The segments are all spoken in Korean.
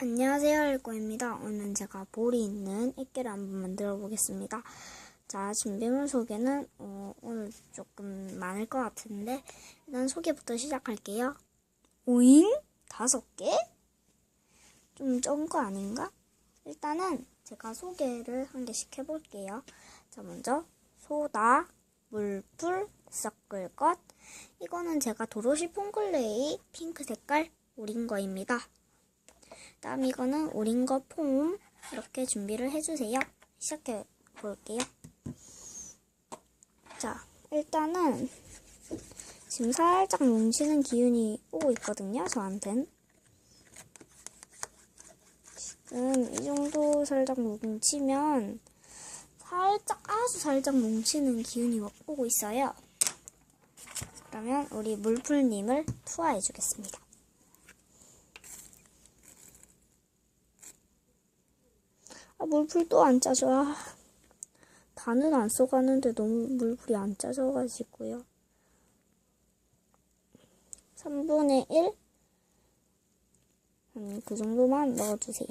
안녕하세요, 알고입니다. 오늘 제가 볼이 있는 액계를 한번 만들어 보겠습니다. 자, 준비물 소개는 어, 오늘 조금 많을 것 같은데 일단 소개부터 시작할게요. 오잉? 다섯 개? 좀 적은 거 아닌가? 일단은 제가 소개를 한 개씩 해볼게요. 자, 먼저 소다, 물풀, 섞을 것. 이거는 제가 도로시 폼클레이 핑크 색깔 오린 거입니다. 다음 이거는 오린 거폼 이렇게 준비를 해주세요. 시작해 볼게요. 자, 일단은 지금 살짝 뭉치는 기운이 오고 있거든요. 저한텐. 지금 이 정도 살짝 뭉치면 살짝 아주 살짝 뭉치는 기운이 오고 있어요. 그러면 우리 물풀님을 투하해 주겠습니다. 아, 물풀 또 안 짜져. 아, 반은 안 써가는데 너무 물풀이 안 짜져가지고요. 3분의 1? 음, 그 정도만 넣어주세요.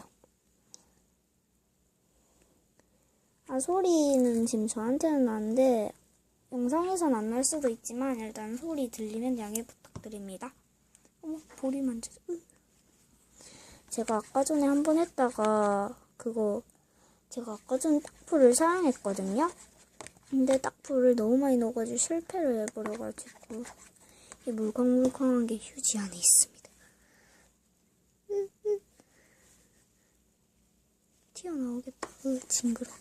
아, 소리는 지금 저한테는 나는데, 영상에선 안 날 수도 있지만, 일단 소리 들리면 양해 부탁드립니다. 어머, 볼이 만져. 으. 제가 아까 전에 한 번 했다가, 그거, 제가 아까 전에 딱풀을 사용했거든요. 근데 딱풀을 너무 많이 넣어가지고 실패를 해버려가지고 이 물컹물컹한 게 휴지 안에 있습니다. 튀어나오겠다. 으, 징그러.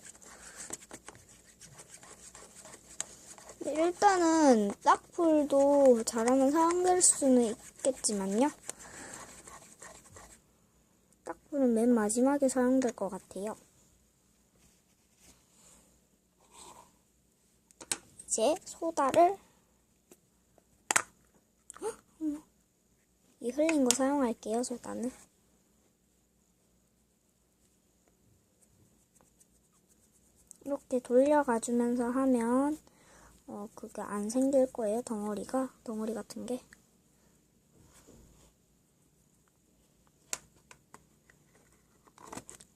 네, 일단은 딱풀도 잘하면 사용될 수는 있겠지만요. 딱풀은 맨 마지막에 사용될 것 같아요. 이제 소다를. 이 흘린 거 사용할게요, 소다는. 이렇게 돌려가주면서 하면 어, 그게 안 생길 거예요, 덩어리가. 덩어리 같은 게.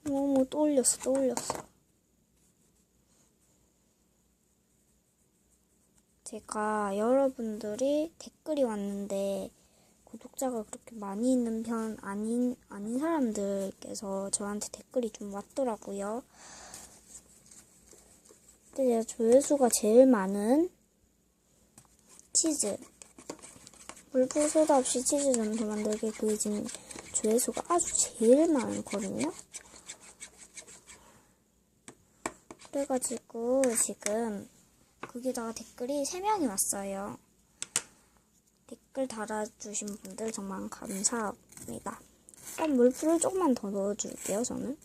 어머, 또 올렸어, 또 올렸어. 제가 여러분들이 댓글이 왔는데 구독자가 그렇게 많이 있는 편 아닌 아닌 사람들께서 저한테 댓글이 좀 왔더라고요. 근데 제가 조회수가 제일 많은 치즈 물풀 소다 없이 치즈 점수 만들기 그게 지금 조회수가 아주 제일 많거든요. 그래가지고 지금 거기다가 댓글이 3명이 왔어요. 댓글 달아주신 분들 정말 감사합니다. 일단 물풀을 조금만 더 넣어줄게요, 저는.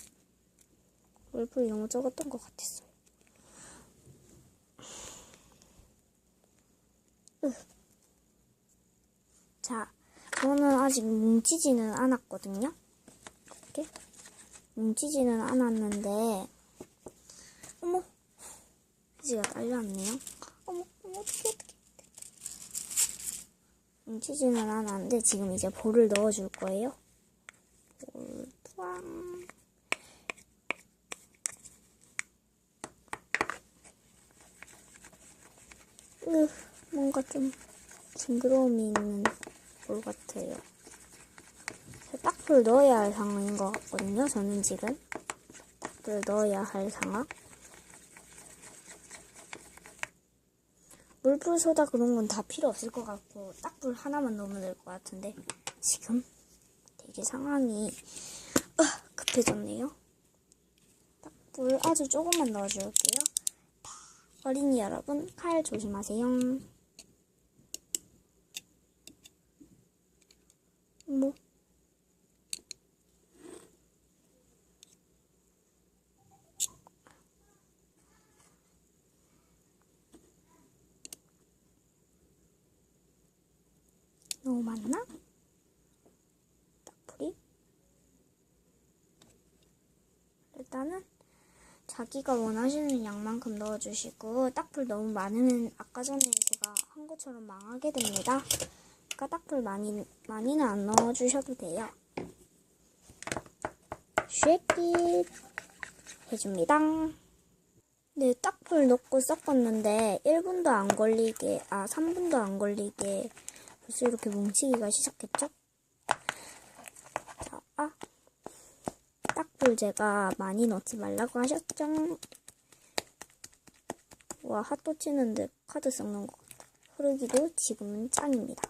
물풀이 너무 적었던 것 같았어요. 으. 자, 저는 아직 뭉치지는 않았거든요. 이렇게. 뭉치지는 않았는데, 어머, 치즈가 딸려왔네요. 어머, 어머, 어떡해, 어떡해. 뭉치지는 않았는데, 지금 이제 볼을 넣어줄 거예요. 볼, 뚜앙. 으, 뭔가 좀 징그러움이 있는 볼 같아요. 딱풀 넣어야 할 상황인 것 같거든요, 저는 지금. 딱풀 넣어야 할 상황. 물풀 소다 그런 건 다 필요 없을 것 같고 딱 불 하나만 넣으면 될 것 같은데 지금 되게 상황이 어, 급해졌네요. 딱 불 아주 조금만 넣어줄게요. 어린이 여러분 칼 조심하세요. 뭐 너무 많나? 딱풀이? 일단은 자기가 원하시는 양만큼 넣어주시고 딱풀 너무 많으면 아까 전에 제가 한 것처럼 망하게 됩니다. 그러니까 딱풀 많이, 많이는 안 넣어주셔도 돼요. 쉐킷 해줍니다. 네, 딱풀 넣고 섞었는데 1분도 안 걸리게, 아 3분도 안 걸리게 벌써 이렇게 뭉치기가 시작했죠? 자, 아, 딱풀 제가 많이 넣지 말라고 하셨죠? 와, 핫도 치는데 카드 섞는 것 같아. 흐르기도 지금은 짱입니다.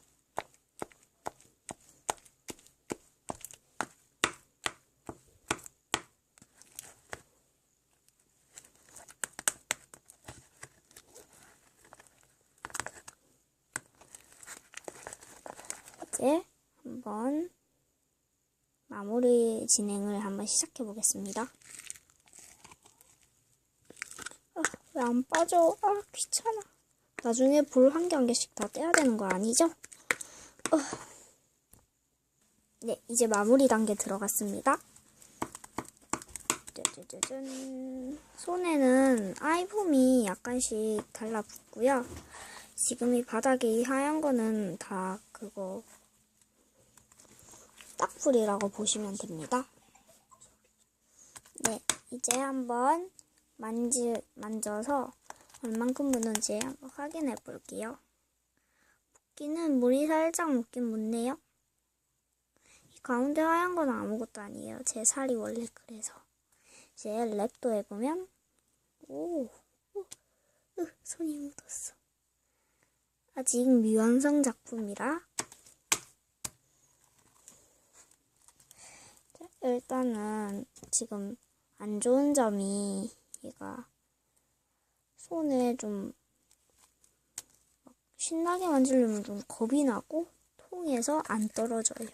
이제 한번 마무리 진행을 한번 시작해 보겠습니다. 아, 왜 안 빠져? 아, 귀찮아. 나중에 불한개 한 개씩 다 떼야 되는 거 아니죠? 어. 네, 이제 마무리 단계 들어갔습니다. 짜자자잔. 손에는 아이폼이 약간씩 달라붙고요. 지금 이 바닥에 이 하얀 거는 다 그거 딱풀이라고 보시면 됩니다. 네, 이제 한번 만지, 만져서 얼만큼 묻는지 한번 확인해 볼게요. 붓기는 물이 살짝 묻긴 묻네요. 이 가운데 하얀 건 아무것도 아니에요. 제 살이 원래 그래서. 이제 랩도 해보면 오, 오 으, 손이 묻었어. 아직 미완성 작품이라 자, 일단은 지금 안 좋은 점이 얘가 손에 좀 신나게 만지려면 좀 겁이 나고 통에서 안 떨어져요.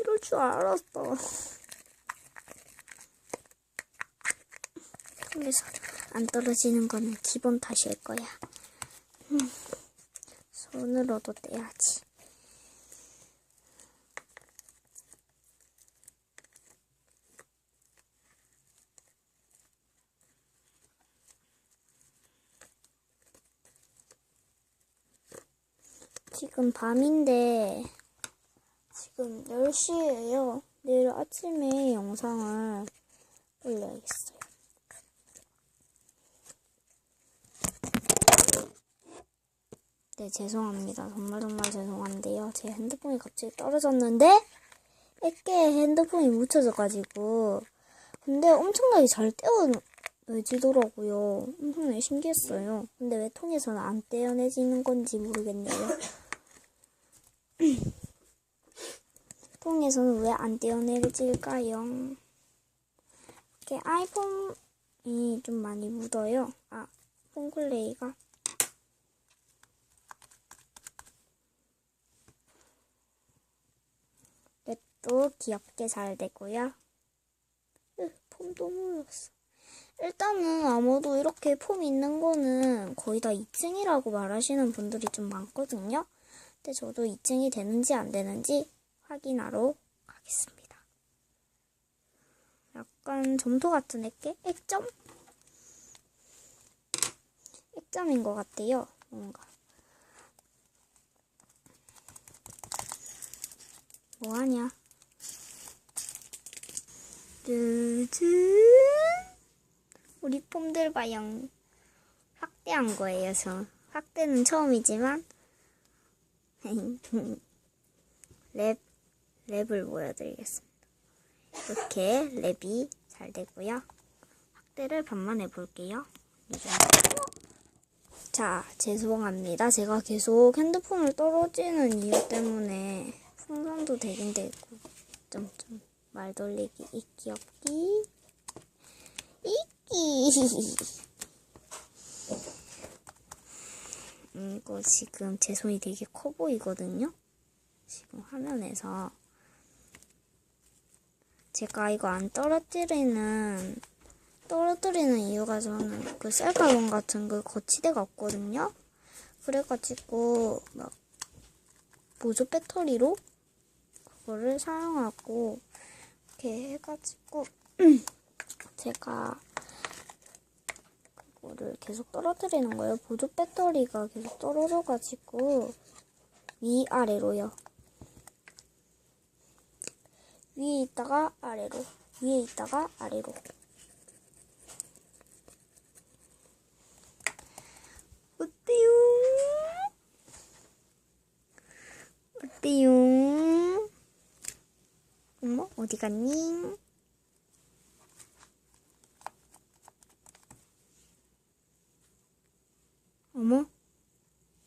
이럴 줄 알았어. 통에서 안 떨어지는 거는 기본 탓일 거야. 음, 손으로도 떼야지. 지금 밤인데 지금 10시예요. 내일 아침에 영상을 올려야겠어요. 네, 죄송합니다. 정말 정말 죄송한데요. 제 핸드폰이 갑자기 떨어졌는데 애께 핸드폰이 묻혀져가지고 근데 엄청나게 잘 떼어내지더라고요. 엄청나게 신기했어요. 근데 왜 통에서는 안 떼어내지는 건지 모르겠네요. 통에서는 왜 안 떼어내질까요? 이렇게 아이폰이 좀 많이 묻어요. 아, 폼클레이가. 또 귀엽게 잘 되고요. 으, 폼도 묻었어. 일단은 아무도 이렇게 폼 있는 거는 거의 다 2층이라고 말하시는 분들이 좀 많거든요. 근데 저도 2층이 되는지 안 되는지 확인하러 가겠습니다. 약간 점토 같은 애게 액점? 액점인 것 같아요. 뭔가. 뭐하냐? 뚜둔 우리 폼들 봐요. 확대한 거예요, 저. 확대는 처음이지만 랩 랩을 보여드리겠습니다. 이렇게 랩이 잘 되고요. 확대를 반만 해볼게요. 자, 죄송합니다. 제가 계속 핸드폰을 떨어지는 이유 때문에 풍선도 되긴 되고 점점 말 돌리기 있기 없기 있기 음, 이거 지금 제 손이 되게 커 보이거든요? 지금 화면에서. 제가 이거 안 떨어뜨리는 떨어뜨리는 이유가 저는 그 셀카봉 같은 그 거치대가 없거든요? 그래가지고 막 보조 배터리로 그거를 사용하고 이렇게 해가지고 제가 그거를 계속 떨어뜨리는 거예요. 보조 배터리가 계속 떨어져가지고 위아래로요. 위에 있다가 아래로, 위에 있다가 아래로. 어때요? 어때요? 어머, 어디 갔니? 어머,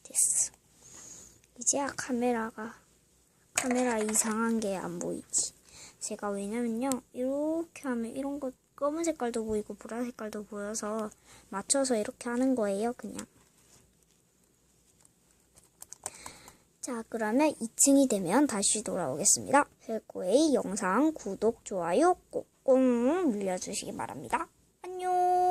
됐어. 이제야 카메라가, 카메라 이상한 게 안 보이지. 제가 왜냐면요, 이렇게 하면 이런 거 검은 색깔도 보이고 보라 색깔도 보여서 맞춰서 이렇게 하는 거예요, 그냥. 자, 그러면 2층이 되면 다시 돌아오겠습니다. 헬코의 영상 구독, 좋아요 꼭꼭 눌러주시기 바랍니다. 안녕!